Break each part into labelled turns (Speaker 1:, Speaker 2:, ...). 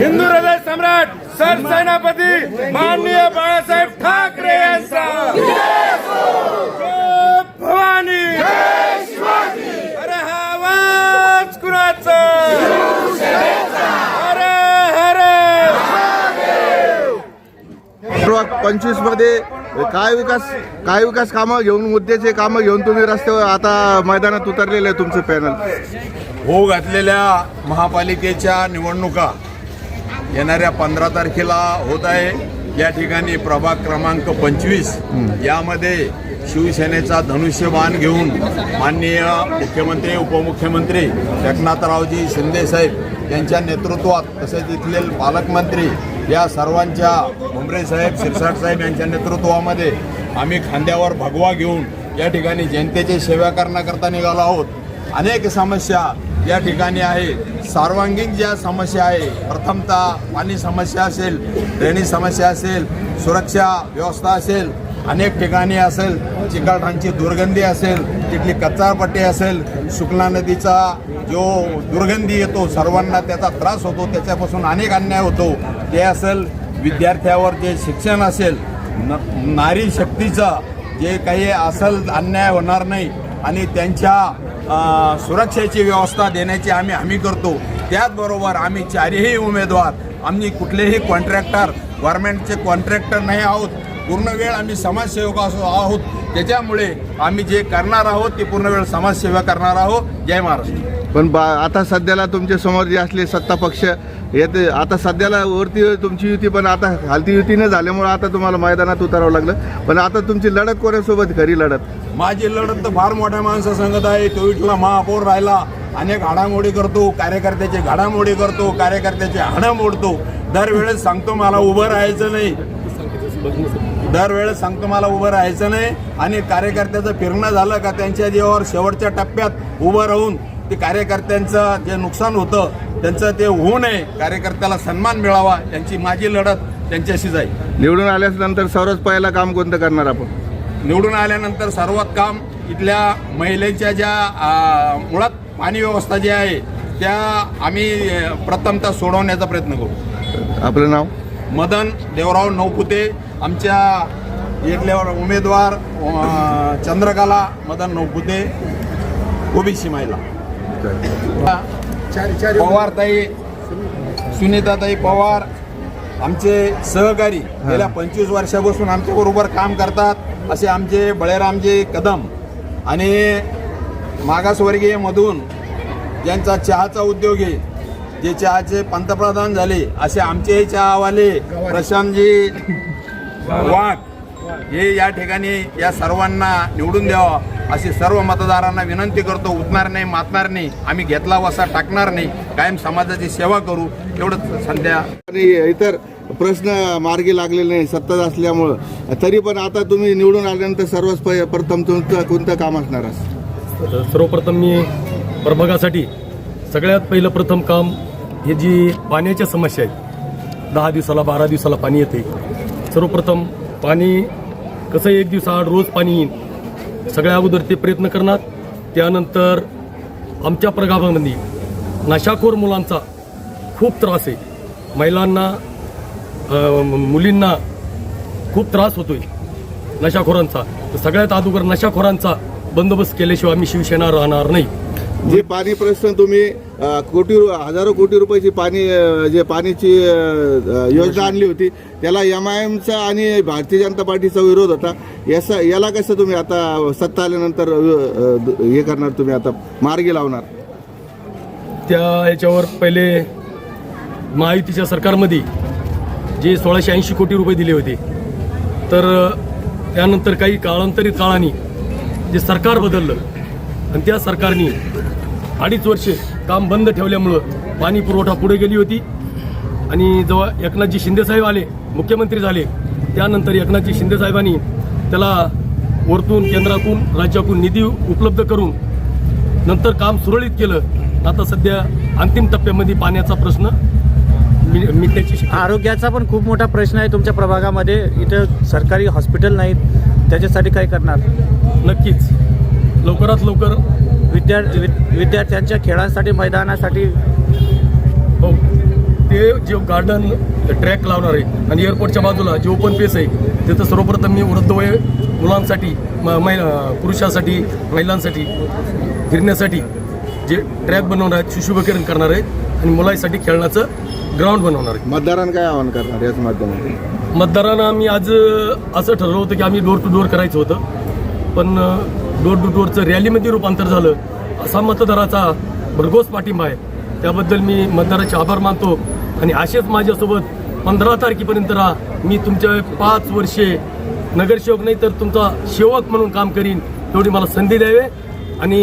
Speaker 1: हिंदू हृदय सम्राट सर सेनापती माननीय बाळासाहेब ठाकरे यांचा. भवानी. अरे हा आवाज कुणाचा? अरे अरे.
Speaker 2: पंचवीसमध्ये काय विकास काय विकास कामं घेऊन मुद्द्याचे कामं घेऊन तुम्ही रस्त्यावर आता मैदानात उतरलेले आहे तुमचं पॅनल?
Speaker 3: होऊ घातलेल्या महापालिकेच्या निवडणुका येणाऱ्या पंधरा तारखेला होत आहे. या ठिकाणी प्रभाग क्रमांक पंचवीस यामध्ये शिवसेनेचा धनुष्यबाण घेऊन माननीय मुख्यमंत्री उपमुख्यमंत्री एकनाथरावजी शिंदेसाहेब यांच्या नेतृत्वात तसेच इथले पालकमंत्री या सर्वांच्या भुमरे साहेब शिरसाट साहेब यांच्या नेतृत्वामध्ये आम्ही खांद्यावर भगवा घेऊन या ठिकाणी जनतेची सेवा करण्याकरता निघालो आहोत. अनेक समस्या या ठिकाणी आहे. सर्वांगीण ज्या समस्या आहे प्रथमतः पाणी समस्या असेल ड्रेनेज समस्या असेल सुरक्षा व्यवस्था असेल अनेक ठिकाणी असेल चिकलठाणची दुर्गंधी असेल तिथली कच्चारपट्टी असेल शुक्ला नदीचा जो दुर्गंधी येतो सर्वांना त्याचा त्रास होतो त्याच्यापासून अनेक अन्याय होतो. ते असेल विद्यार्थ्यावर जे शिक्षण असेल न नारी शक्तीचं जे काही असेल अन्याय होणार नाही आणि त्यांच्या सुरक्षेची व्यवस्था देण्याची आम्ही हमी करतो. त्याचबरोबर आम्ही चारही उमेदवार आम्ही कुठलेही कॉन्ट्रॅक्टर गव्हर्नमेंटचे कॉन्ट्रॅक्टर नाही आहोत. पूर्ण वेळ आम्ही समाजसेवक असो आहोत. त्याच्यामुळे आम्ही जे करणार आहोत ते पूर्ण वेळ समाजसेवा करणार आहोत. जय महाराष्ट्र.
Speaker 2: पण बा आता सध्याला तुमच्यासमोर जे असले सत्ता पक्ष येते आता सध्याला वरती तुमची युती पण आता खालती युती न झाल्यामुळे आता तुम्हाला मैदानात उतरावं लागलं. पण आता तुमची लढत कोणासोबत? खरी लढत.
Speaker 3: माझी लढत तर फार मोठ्या माणसं सांगत आहे. तो इथला महापौर राहिला. अनेक हाडामोडी करतो. कार्यकर्त्याची घडामोडी करतो. कार्यकर्त्याचे हाणा मोडतो. दरवेळेस सांगतो मला उभं राहायचं नाही. दरवेळेस सांगतो मला उभं राहायचं नाही. आणि कार्यकर्त्याचं फिरणं झालं का त्यांच्या जीवावर शेवटच्या टप्प्यात उभं राहून ते कार्यकर्त्यांचं जे नुकसान होतं त्यांचं ते होऊ नये. कार्यकर्त्याला सन्मान मिळावा. त्यांची माझी लढत त्यांच्याशी जाईल.
Speaker 2: निवडून आल्यानंतर नंतर सर्वात पहिला काम कोणतं करणार आपण?
Speaker 3: निवडून आल्यानंतर सर्वात काम इथल्या महिलेच्या ज्या मुळात पाणी व्यवस्था जी आहे त्या आम्ही प्रथमतः सोडवण्याचा प्रयत्न करू.
Speaker 2: आपलं नाव?
Speaker 3: मदन देवराव नौपुते आमच्या इथल्यावर उमेदवार चंद्रकला मदन नौपुते ओबीसी महिला. पवारताई सुनीताताई पवार आमचे सहकारी गेल्या पंचवीस वर्षापासून आमच्याबरोबर काम करतात. असे आमचे बळेरामजी कदम आणि मागासवर्गीयमधून ज्यांचा चहाचा उद्योग आहे जे चहाचे पंतप्रधान झाले असे आमचे चहावाले प्रशांतजी वाघ हे या ठिकाणी या सर्वांना निवडून द्यावा अशी सर्व मतदारांना विनंती करतो. उठणार नाही मातणार नाही आम्ही घेतला वसा टाकणार नाही. कायम समाजाची सेवा करू. एवढंच संध्या.
Speaker 2: आणि इतर प्रश्न मार्गी लागलेले नाही सत्ता असल्यामुळं. तरी पण आता तुम्ही निवडून आल्यानंतर सर्वात प्रथम तुमचं कोणतं काम असणार
Speaker 4: सर्वप्रथम मी प्रभागासाठी सगळ्यात पहिलं प्रथम काम हे जी पाण्याच्या समस्या आहेत दहा दिवसाला बारा दिवसाला पाणी येते. सर्वप्रथम पाणी कसं एक दिवसाआड रोज पाणी येईल सगळ्या अगोदर ते प्रयत्न करणार. त्यानंतर आमच्या प्रभागामध्ये नशाखोर मुलांचा खूप त्रास आहे. महिलांना मुलींना खूप त्रास होतोय नशाखोरांचा. तर सगळ्यात अगोदर नशाखोरांचा बंदोबस्त केल्याशिवाय आम्ही शिवसेना राहणार नाही.
Speaker 2: जे पाणी प्रश्न तुम्ही कोटी हजारो कोटी रुपयाची पाणी जे पाण्याची योजना आणली होती त्याला एम आय एमचा आणि भारतीय जनता पार्टीचा विरोध होता. याचा याला कसं तुम्ही आता सत्ता आल्यानंतर हे करणार तुम्ही आता मार्गी लावणार?
Speaker 4: त्या याच्यावर पहिले महायुतीच्या सरकारमध्ये जे सोळाशे ऐंशी कोटी रुपये दिले होते. तर त्यानंतर काही काळांतरित काळाने जे सरकार बदललं आणि त्या सरकारने अडीच वर्षे काम बंद ठेवल्यामुळं पाणी पुरवठा पुढे गेली होती. आणि जेव्हा एकनाथजी शिंदेसाहेब आले मुख्यमंत्री झाले त्यानंतर एकनाथजी शिंदेसाहेबांनी त्याला वरतून केंद्रातून राज्यातून निधी उपलब्ध करून नंतर काम सुरळीत केलं. आता सध्या अंतिम टप्प्यामध्ये पाण्याचा प्रश्न मि- मिटण्याची शक्यता
Speaker 5: आरोग्याचा पण खूप मोठा प्रश्न आहे तुमच्या प्रभागामध्ये. इथं सरकारी हॉस्पिटल नाहीत. त्याच्यासाठी काय करणार?
Speaker 4: नक्कीच. लवकरात लवकर
Speaker 5: विद्यार्थी विद- विद्यार्थ्यांच्या खेळांसाठी मैदानासाठी.
Speaker 4: हो. ते जे गार्डन ट्रॅक लावणार आहे आणि एअरपोर्टच्या बाजूला जे ओपन पेस आहे तिथं सर्वप्रथम मी वृद्धवय मुलांसाठी महिला पुरुषासाठी महिलांसाठी फिरण्यासाठी जे ट्रॅक बनवणार आहेत शिशुभकीकरण करणार आहेत आणि मुलांसाठी खेळण्याचं ग्राउंड बनवणार आहे.
Speaker 2: मतदारांना काय आवाहन करणार याच माध्यमातून?
Speaker 4: मतदारांना आम्ही आज असं ठरवलं होतं की आम्ही डोर टू डोर करायचं होतं. पण डोर टू डोरचं रॅलीमध्ये रूपांतर झालं. असा मतदाराचा भरघोस पाठिंबा आहे. त्याबद्दल मी मतदाराचे आभार मानतो. आणि असेच माझ्यासोबत पंधरा तारखेपर्यंत राहा. मी तुमच्या पाच वर्षे नगरसेवक नाही तर तुमचा सेवक म्हणून काम करीन तेवढी मला संधी द्यावे. आणि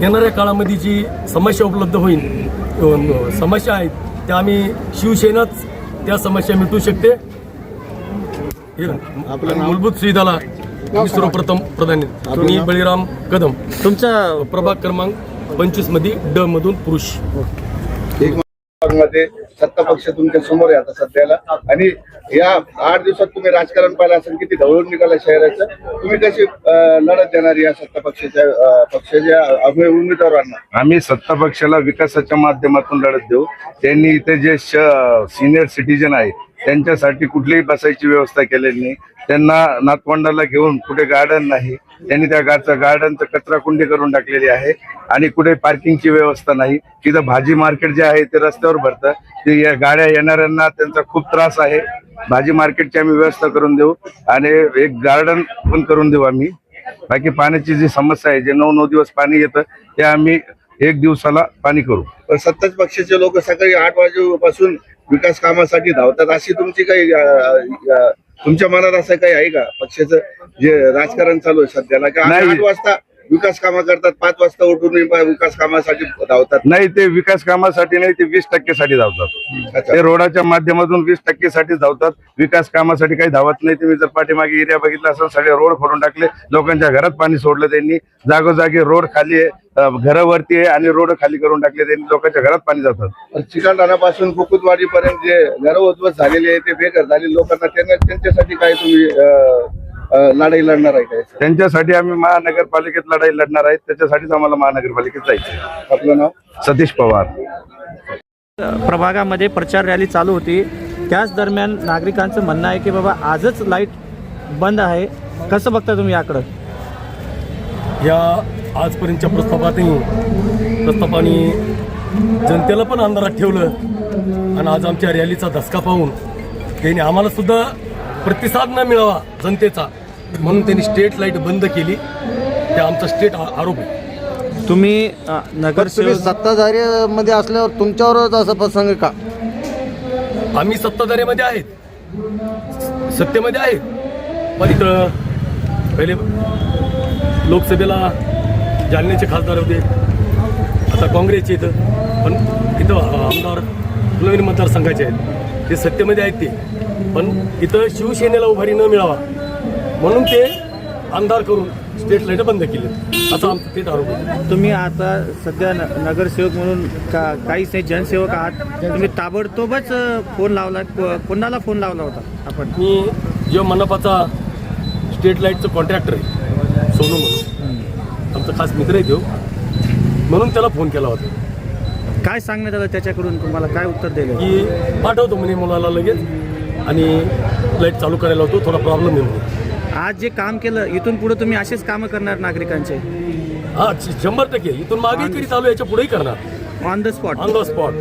Speaker 4: येणाऱ्या काळामध्ये जी समस्या उपलब्ध होईल समस्या आहेत त्या आम्ही शिवसेनाच त्या समस्या मिटवू शकते
Speaker 2: आपलं नाव?
Speaker 4: मूलभूत सुविधाला मी सर्वप्रथम प्रधान. मी? बळीराम कदम
Speaker 5: तुमचा
Speaker 4: प्रभाग क्रमांक पंचवीसमध्ये ड मधून पुरुष
Speaker 2: मध्ये सत्ता पक्ष तुमच्यासमोर आहे आता सध्याला. आणि या आठ दिवसात तुम्ही राजकारण पाहिलं असेल किती ढवळून निघाला शहराचं तुम्ही कशी लढत देणार या सत्ता पक्षाच्या पक्षाच्या उमेदवारांना?
Speaker 6: आम्ही सत्ता पक्षाला विकासाच्या माध्यमातून लढत देऊ. त्यांनी इथे जे सिनियर सिटीजन आहेत त्यांच्यासाठी कुठलीही बसायची व्यवस्था केलेली नाही. त्यांना नातवंडाला घेऊन कुठे गार्डन नाही. त्यांनी त्या गाडचं गार्डनचं कचरा कुंडी करून टाकलेली आहे. आणि कुठे पार्किंगची व्यवस्था नाही. तिथं भाजी मार्केट जे आहे ते रस्त्यावर भरतं. ते या गाड्या येणाऱ्यांना त्यांचा खूप त्रास आहे. भाजी मार्केटची आम्ही व्यवस्था करून देऊ. आणि एक गार्डन पण करून देऊ आम्ही. बाकी पाण्याची जी समस्या आहे जे नऊ नऊ दिवस पाणी येतं ते आम्ही एक दिवसाला पाणी करू.
Speaker 2: पण सत्ताच पक्षाचे लोक सकाळी आठ वाजेपासून विकास कामासाठी धावतात. अशी तुमची काही तुमच्या मनात असं काही आहे का? पक्षाचं जे राजकारण चालू आहे सध्याला? की. आठ वाजता विकास कामं करतात पाच वाजता उठून विकास कामासाठी धावतात?
Speaker 6: नाही ते विकास कामासाठी नाही ते वीस टक्केसाठी धावतात. ते रोडाच्या माध्यमातून वीस टक्केसाठी धावतात. विकास कामासाठी काही धावत नाही. तुम्ही जर पाठीमागे एरिया बघितला असेल सगळे रोड फोडून टाकले लोकांच्या घरात पाणी सोडलं त्यांनी. जागोजागी रोड खाली आहे. अं, घरं वरती आहे आणि रोड खाली करून टाकले त्यांनी लोकांच्या घरात पाणी जातात
Speaker 2: चिकलठाण्यापासून कुकुतवाडी पर्यंत जे घर उद्ध्वस्त झालेले आहे ते बेघर झालेले लोकांना त्यांना त्यांच्यासाठी काय तुम्ही लढाई लढणार आहे काय?
Speaker 6: त्यांच्यासाठी आम्ही महानगरपालिकेत लढाई लढणार आहेत त्याच्यासाठीच आम्हाला महानगरपालिकेत जायचं आहे.
Speaker 2: आपलं नाव?
Speaker 6: सतीश पवार.
Speaker 5: प्रभागामध्ये प्रचार रॅली चालू होती. त्याच दरम्यान नागरिकांचं म्हणणं आहे की बाबा आजच लाइट बंद आहे. कसं बघता तुम्ही याकडं?
Speaker 4: या आजपर्यंतच्या प्रस्तावातही प्रस्तावाने जनतेला पण अंधारात ठेवलं आणि आज आमच्या रॅलीचा धसका पाहून त्यांनी आम्हाला सुद्धा प्रतिसाद न मिळावा जनतेचा म्हणून त्यांनी स्टेट लाइट बंद केली. ते आमचा स्टेट आरोप आहे.
Speaker 5: तुम्ही नगरसेवक
Speaker 7: सत्ताधारी मध्ये असल्यावर तुमच्यावरच असं प्रसंग का?
Speaker 4: आम्ही सत्ताधाऱ्यामध्ये आहेत. सत्तेमध्ये आहेत. पण इथं पहिले लोकसभेला जालन्याचे खासदार होते. आता काँग्रेसचे इथं. पण इथं आमदार फुलवणी मतदारसंघाचे आहेत. ते सत्तेमध्ये आहेत ते. पण इथं शिवसेनेला उभारी न मिळावा म्हणून ते आमदार करून स्टेट लाइट बंद केले असा आमचा ते आरोप
Speaker 5: तुम्ही आता सध्या न- नगरसेवक म्हणून का काहीच नाही जनसेवक आहात. तुम्ही ताबडतोबच फोन लावला कोणाला फोन लावला होता आपण?
Speaker 4: मी जो मनपाचा स्टेट लाईटचं कॉन्ट्रॅक्टर आहे. सोनू म्हणून. आमचा खास मित्र आहे तो. म्हणून त्याला फोन केला होता.
Speaker 5: काय सांगण्यात आलं त्याच्याकडून? तुम्हाला काय उत्तर दिलं?
Speaker 4: की पाठवतो म्हणे मुलाला लगेच. आणि लाइट चालू करायला होतो. थोडा प्रॉब्लेम आहे म्हणे
Speaker 5: आज जे काम केलं इथून पुढे तुम्ही असेच कामं करणार नागरिकांचे?
Speaker 4: हा शंभर टक्के. इथून मागे तरी चालू याच्या पुढेही करणार.
Speaker 5: On the spot
Speaker 4: on the spot